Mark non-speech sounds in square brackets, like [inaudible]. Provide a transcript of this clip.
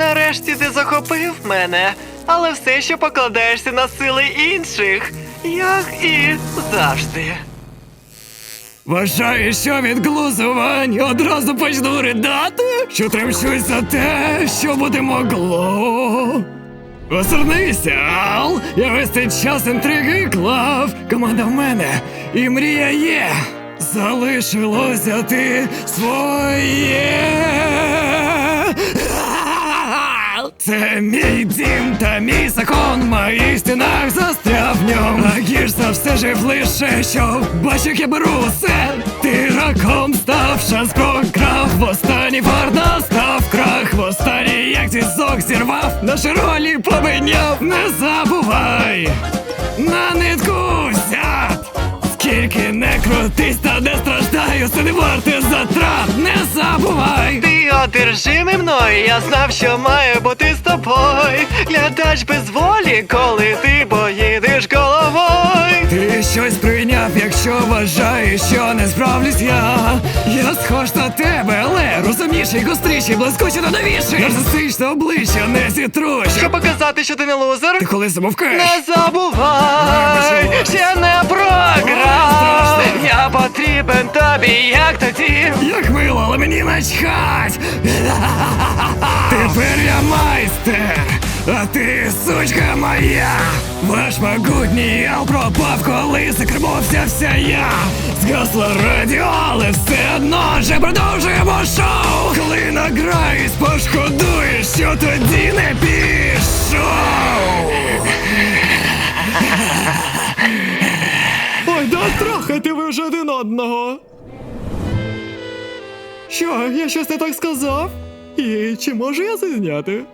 Нарешті ти захопив мене, але все ще покладаєшся на сили інших, як і завжди. Вважаю, що від глузувань одразу почну ридати, що тремщусь за те, що буде могло. Осернися, Ал! Я весь цей час інтриги клав. Команда в мене і мрія є. Залишилося ти своє. Це мій дім та мій закон, в моїх стінах застряв в ньому. А гірш за все жив лише, що бачу, як я беру усе. Ти раком став, шанс прокрав, в останній фар настав крах, в останній як зізок зірвав, наші ролі поміняв, не забувай, на нитку взят. Скільки не крутись та не страждаю, це не варте затрат, не забувай. Одержимий мною, я знав, що має бути з тобою. Глядач без волі, коли ти поїдеш головою. Ти щось прийняв, якщо вважаєш, що не справлюсь я. Я схож на тебе, але розумніший, гостріший, блискучий та новіший. Нарцистичне обличчя не зітрусь. Щоб показати, що ти не лузер, Ти коли замовкаєш? не забувай, потрібен тобі, як тоді. Як мило, але мені начхать. [laughs] Тепер я майстер, а ти сучка моя. Ваш могутній ал пропав, коли закермовся вся я. Згасло радіо, але все одно же продовжуємо шоу. Коли награюсь, пошкодуєш, що тоді не пішов. Трахайте один одного. Що, я щось не так сказав? І чи можу я це?